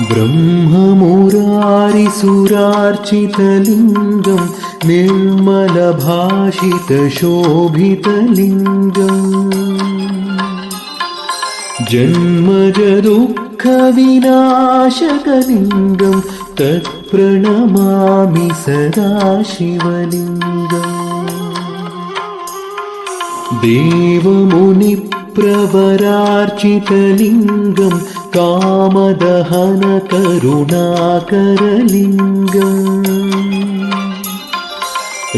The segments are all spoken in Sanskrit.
ब्रह्ममुरारिसुरार्चितलिङ्गं निर्मलभाषितशोभितलिङ्गम् जन्मजदुःखविनाशकलिङ्गं तत्प्रणमामि सदा शिवलिङ्गम् देवमुनिप्रवरार्चितलिङ्गं कामदहनकरुणाकरलिङ्गम्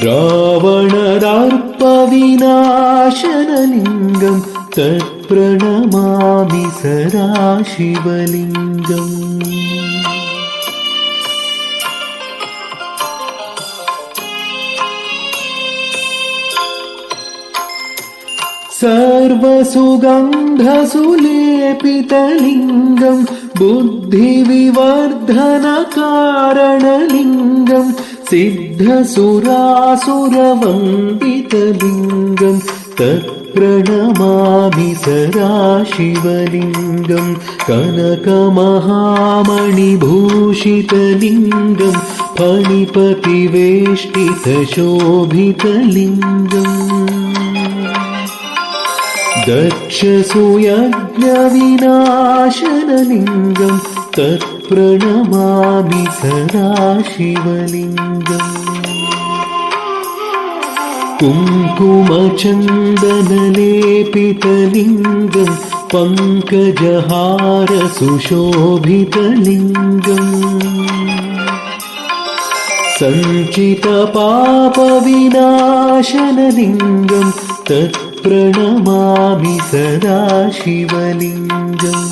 रावणदर्पविनाशनलिङ्गं तत्प्रणमामि सदा शिवलिङ्गम् सर्वसुगन्धसुलेपितलिङ्गं बुद्धिविवर्धनकारणलिङ्गं सिद्धसुरासुरवन्दितलिङ्गं तत्प्रणमामि शिवलिङ्गं कनकमहामणिभूषितलिङ्गं फणिपतिवेष्टितशोभितलिङ्गम् दक्षसुयज्ञविनाशनलिङ्गं तत्प्रणमामि सदा शिवलिङ्गम् कुङ्कुमचन्दनलेपितलिङ्गं पङ्कजहारसुशोभितलिङ्गम्। सञ्चितपापविनाशनलिङ्गं तत्प्रणमामि सदा शिवलिङ्गम्।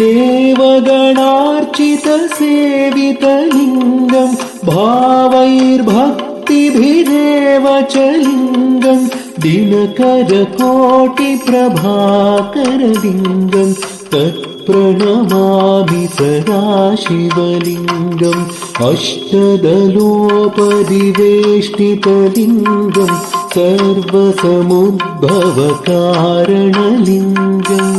देवगणार्चितसेवितलिङ्गं भावैर्भक्तिभिरेव च लिङ्गं दिनकरकोटिप्रभाकरलिङ्गं तत्प्रणमामि सदा शिवलिङ्गम् अष्टदलोपरिवेष्टितलिङ्गं सर्वसमुद्भवकारणलिङ्गम्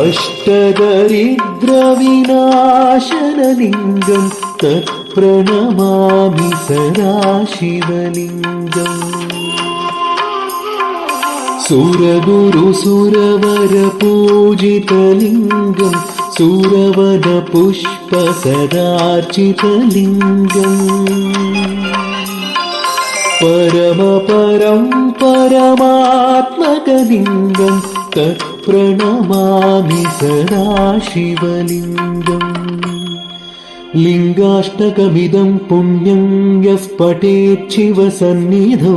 अष्टदरिद्रविनाशनलिङ्गं तत्प्रणमामि सदा सुरगुरुसुरवरपूजितलिङ्गं सुरवदपुष्पसदार्चितलिङ्गम्। परमपरं परमात्मकलिङ्गं तत्प्रणमामि सदा शिवलिङ्गम् लिङ्गाष्टकमिदं पुण्यं यः पठेच्छिवसन्निधौ